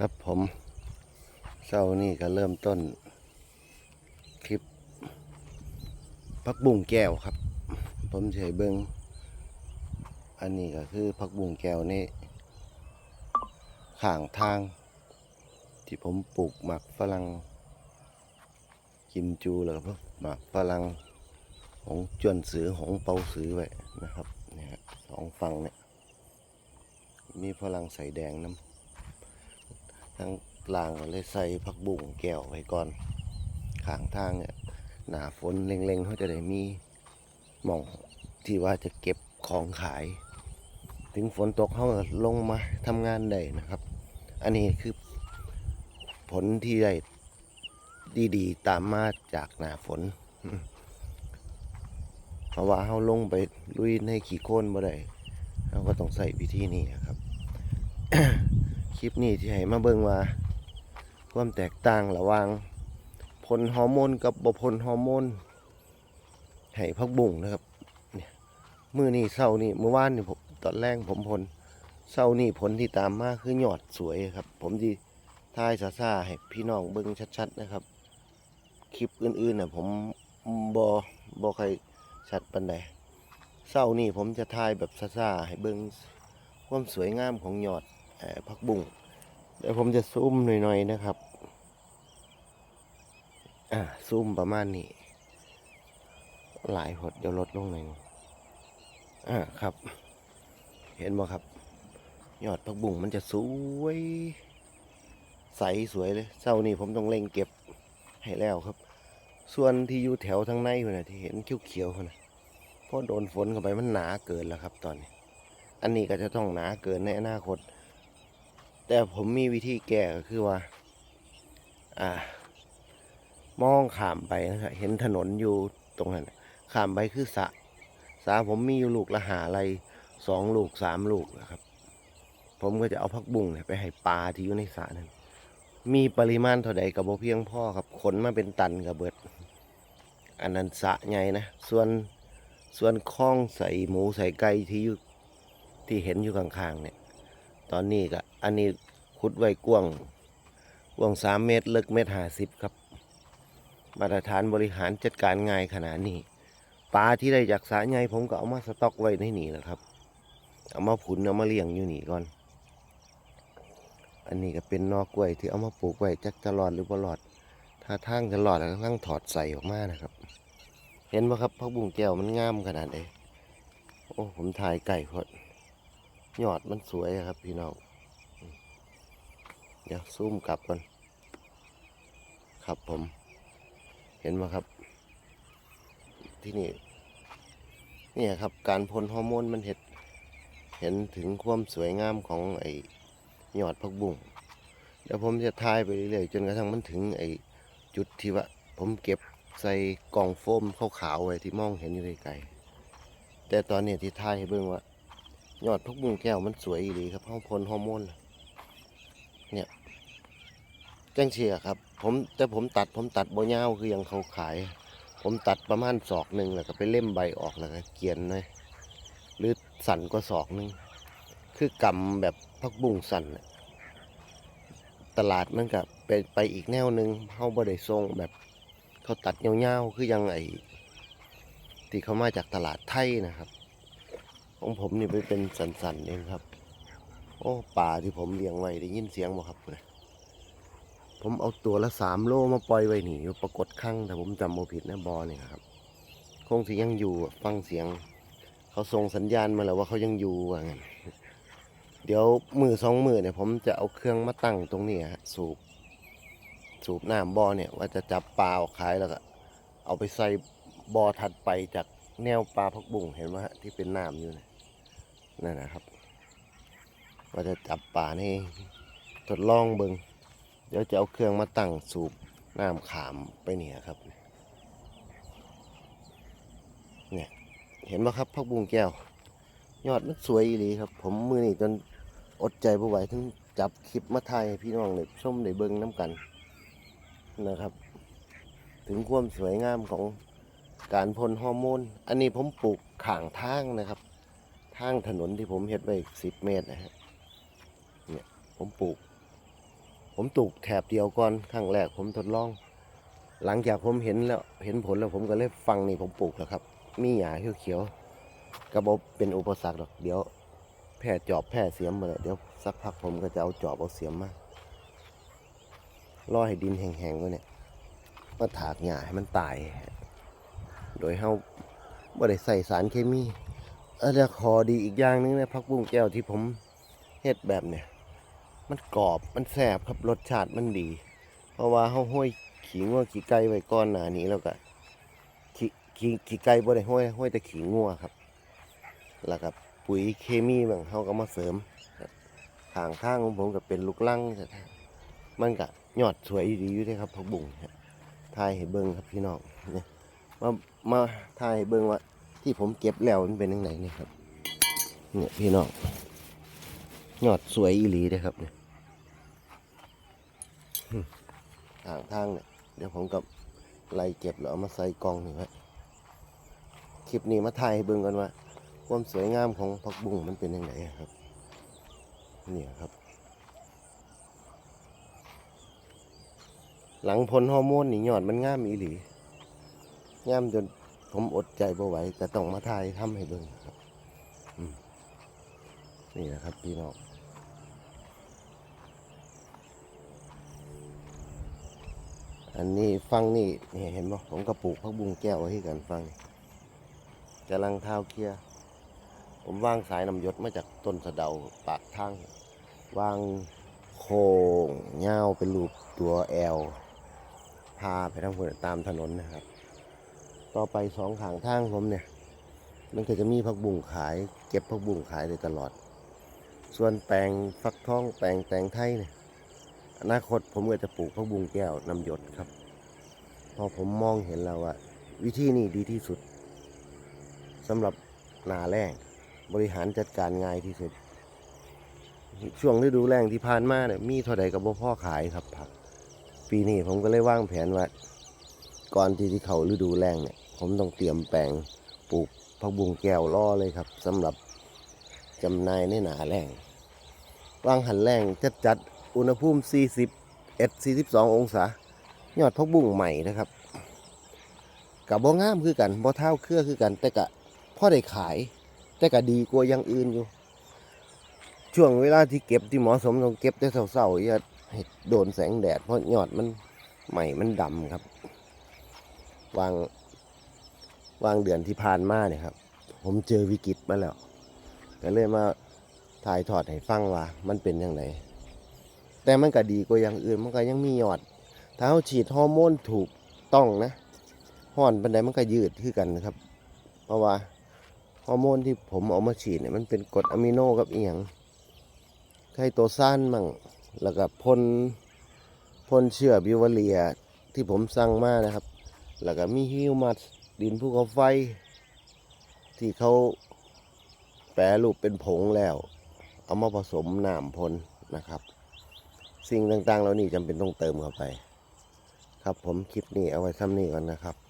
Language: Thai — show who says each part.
Speaker 1: ครับผมเช้านี้ก็เริ่มต้น คลิปพักบุ้งแก้วครับ ผมเฉยเบิงอันนี้ก็คือพักบุ้งแก้วนี่ข้างทาง ที่ผมปลูกหมักฝรั่งกิมจูแล้วก็หมักฝรั่งของจวนสือของเปาสือไว้นะครับเนี่ยสองฝั่งเนี่ยมีฝรั่งใส่แดงน้ำ ทั้งล่างก็เลยใส่ผักบุ้งแก้วไว้ก่อนข้างทางเนี่ยหนาฝนเล็งๆเขาจะได้มีหม่องที่ว่าจะเก็บของขาย ถึงฝนตกเขาลงมาทำงานได้นะครับ อันนี้คือผลที่ได้ดีๆ ตามมาจากหนาฝน เพราะว่าเขาลงไปลุยในขี้โคลนบ่ได้เราก็ต้องใส่วิธีนี้ครับ คลิปนี้ที่ให้มาเบิ่งว่า ความแตกต่างระหว่างผลฮอร์โมนกับบผลฮอร์โมนให้พักบุ้งนะครับเนี่ยมือนี่เศร้านี่เมื่อวานนี่ผมตอนแรกผมผลเศร้านี่ผลที่ตามมาคือหยอดสวยครับ ผมที่ทายซาซาให้พี่น้องเบิ่งชัดๆนะครับ คลิปอื่นๆน่ะผมบอบอใครชัดปันใดเศร้านี่ผมจะทายแบบซาซาให้เบิ่งความสวยงามของหยอด ผักบุ้งเดี๋ยวผมจะซูมหน่อยๆนะครับ อ่าซูมประมาณนี้ หลายหดเดี๋ยวลดลงหน่อยอ่าครับ เห็นบ่ครับ ยอดผักบุ้งมันจะสวย ใสสวยเลยเช้านี้ผมต้องเร่งเก็บให้แล้วครับ ส่วนที่อยู่แถวทางในคนนะที่เห็นเขียวๆคนนะเพราะโดนฝนเข้าไปมันหนาเกินแล้วครับ ตอนนี้ อันนี้ก็จะต้องหนาเกินในอนาคต แต่ผมมีวิธีแก้ก็คือว่า อ่า มองข้ามไปนะครับเห็นถนนอยู่ตรงนั้นข้ามไปคือสะสระผมมีอยู่ลูกละหาอะไรสองลูกสามลูกนะครับ ผมก็จะเอาพักบุ้งไปให้ปลาที่อยู่ในสระนั้น มีปริมาณเท่าใดกับบ่เพียงพ่อครับขนมาเป็นตันกับเบิด อันนั้นสะใหญ่นะส่วนส่วนคล้องใส่หมูใส่ไก่ที่อยู่ที่เห็นอยู่ข้างๆเนี่ย ตอนนี้ก็อันนี้ขุดไว้กว้างกว้างสามเมตร ลึกเมตรห้าสิบครับ มาตรฐานบริหารจัดการง่ายขนาดนี้ปลาที่ได้จากสาใหญ่ผมก็เอามาสต็อกไว้ในนี่แหละครับ เอามาผุนเอามาเลี้ยงอยู่นี่ก่อน อันนี้ก็เป็นนอกกล้วยที่เอามาปลูกไว้จักจะรอดหรือบ่รอด ถ้าทางจะรอดแล้วก็ต้องถอดใส่ออกมานะครับ เห็นไหมครับพักบุ้งแก้วมันงามขนาดไหนโอ้ผมถ่ายไก่พอด ยอดมันสวยครับพี่น้อง เดี๋ยวซูมกลับก่อนครับผม เห็นไหมครับ ที่นี่เนี่ยครับ การพ่นฮอร์โมนมันเห็ดเห็นถึงความสวยงามของไอ้ยอดผักบุ้งเดี๋ยวผมจะทายไปเรื่อยๆจนกระทั่งมันถึงไอ้จุดที่ว่าผมเก็บใส่กล่องโฟมขาวๆไว้ที่มองเห็นอยู่ไกลๆแต่ตอนนี้ที่ทายให้เบิ่งว่า ยอดพักบุ้งแก้วมันสวยดีครับห้องพลฮอร์โมนเนี่ยจังเชียครับ ผมแต่ผมตัดผมตัดบ่ยาวคือยังเขาขาย ผมตัดประมาณศอกหนึ่งแล้วก็ไปเล่มใบออกแล้วก็เกียนเลยหรือสั่นก็ศอกหนึ่งคือกำแบบพักบุ้งสั่นตลาดมันกับไปไปอีกแนวหนึ่งเขาบ่ได้ทรงแบบเขาตัดยาๆคือยังไอที่เขามาจากตลาดไทยนะครับ ของผมนี่ไปเป็นสันๆเองครับ โอ้ป่าที่ผมเลี้ยงไว้ได้ยินเสียงบ่ครับผมเอาตัวละสามโลมาปล่อยไว้นี่อยู่ปรากฏครั้งแต่ผมจำโมผิดนะบอเนี่ยครับ คงสิยังอยู่ฟังเสียง เขาส่งสัญญาณมาแล้วว่าเขายังอยู่ว่างั้นเดี๋ยวมือสองมือเนี่ยผมจะเอาเครื่องมาตั้งตรงนี้ฮะสูบสูบน้ำบอเนี่ยว่าจะจับปลาออกขายแล้วก็เอาไปใส่บอถัดไปจากแนวปลาพักบุ่งเห็นไหมฮะที่เป็นน้ำอยู่เนย นั่นนะครับว่าจะจับปลานี่ทดลองเบิงเดี๋ยวจะเอาเครื่องมาตั้งสูบน้ำขามไปเนี่ยครับ เนี่ยเห็นไหมครับพักบุ้งแก้ว ยอดมันสวยอีหลีครับ ผมมือนี่จนอดใจบ่ไหวถึงจับคลิปมาถ่ายพี่น้องได้ชมได้เบิงน้ำกันนะครับ ถึงความสวยงามของการพ่นฮอร์โมน อันนี้ผมปลูกข่างทางนะครับ ทางถนนที่ผมเฮ็ดไว้สิบเมตรนะฮะเนี่ยผมปลูก ผมปลูกแถบเดียวก่อนครั้งแรกผมทดลอง หลังจากผมเห็นแล้วเห็นผลแล้วผมก็เลยฟังนี่ผมปลูกแล้วครับ มีหญ้าเขียวๆกระบอกเป็นอุปสรรคหรอกเดี๋ยวแพร่จอบแพร่เสียมมาเลยเดี๋ยวสักพักผมก็จะเอาจอบเอาเสียมมารอให้ดินแห้งๆไว้เนี่ยมาถากหญ้าให้มันตาย โดยเฮาบ่ได้ใส่สารเคมี เออแล้วขอดีอีกอย่างหนึงนะพักบุ้งแก้วที่ผมเฮ็ดแบบเนี่ย มันกรอบมันแสบครับรสชาติมันดี เพราะว่าเฮาห้อยขี้งัวขี้ไก่ไว้ก่อนหนานี้แล้วก็ขี้ขี้ขี้ไก่บ่ได้ห้อยห้อยแต่ขี้งัวครับ แล้วก็ปุ๋ยเคมีบางเฮาก็มาเสริมทางข้างของผมก็เป็นลูกลังมันก็ยอดสวยดีอยู่ด้ครับพักบุ้งไทายให้เบิ่งครับพี่น้องมามาทายให้เบิ่งว่า ที่ผมเก็บแล้วมันเป็นยังไงนี่ครับเนี่ยพี่น้องยอดสวยอีหลีเด้ครับเนี่ยอืมทางทางเนี่ยเดี๋ยวผมกับไล่เก็บแล้วเอามาใส่กล่องนี่ไว้คลิปนี้มาถ่ายให้เบิ่งกันว่า ความสวยงามของผักบุ้งมันเป็นยังไงครับเนี่ยครับ หลังพ้นฮอร์โมนนี่ยอดมันงามอีหลีงามจน ผมอดใจบ่ไหวก็ต้องมาถ่ายทำให้เบิ่งครับนี่นะครับพี่น้องอันนี้ฟังนี่นี่เห็นบ่ผมก็ปลูกผักบุงแก้วไว้ให้กันฟังนี่กำลังเท้าเคลียผมวางสายนำยศมาจากต้นสะเดาปากทางวางโค้งเงาเป็นรูปตัวแอลพาไปทางคนตามถนนนะครับ ต่อไปสองขางทางผมเนี่ย มันก็จะมีผักบุ้งขาย เก็บผักบุ้งขายเลยตลอด ส่วนแปลงฟักทองแปลงแตงไทยเนี่ยอนาคตผมก็จะปลูกผักบุ้งแก้วน้ำหยดครับ พอผมมองเห็นแล้วว่าวิธีนี้ดีที่สุดสำหรับนาแรงบริหารจัดการง่ายที่สุด ช่วงฤดูแรงที่ผ่านมาเนี่ยมีเท่าใดกับพ่อขายครับผัก ปีนี้ผมก็เลยวางแผนว่าก่อนที่ที่เขาฤดูแรงเนี่ย ผมต้องเตรียมแปลงปลูกผักบุ้งแก้วล่อเลยครับสำหรับจำหน่ายในหนาแรงวางหันแรงจัดจัดอุณหภูมิ40-42 องศา ยอดผักบุ้งใหม่นะครับกับบ่งามคือกันบ่เท่าเครือคือกัน แต่กะพ่อได้ขาย แต่กะดีกว่าอย่างอื่นอยู่ ช่วงเวลาที่เก็บที่เหมาะสมต้องเก็บแต่เศร้าๆอย่าให้โดนแสงแดดเพราะยอดมันใหม่มันดำครับ วาง วางเดือนที่ผ่านมาเนี่ยครับ ผมเจอวิกฤตมาแล้วก็เลยมาถ่ายทอดให้ฟังว่า มันเป็นยังไงแต่มันก็ดีกว่าอย่างอื่นมันก็ยังมียอด ถ้าเขาฉีดฮอร์โมนถูกต้องนะห่อนปันไดมันก็ยืดคือกันนะครับ เพราะว่าฮอร์โมนที่ผมเอามาฉีดเนี่ยมันเป็นกรดอะมิโนกับเอียงไคโตซานมั่งแล้วก็พ่นพ่นเชื้อบิวเรียที่ผมสั่งมานะครับ แล้วก็มีฮิวมัส ดินภูเขาไฟ ที่เขาแปรรูปเป็นผงแล้ว เอามาผสมน้ำพ่นนะครับ สิ่งต่างๆเหล่านี้จำเป็นต้องเติมเข้าไป ครับผมคลิปนี้เอาไว้ซ้ำนี้ก่อนนะครับ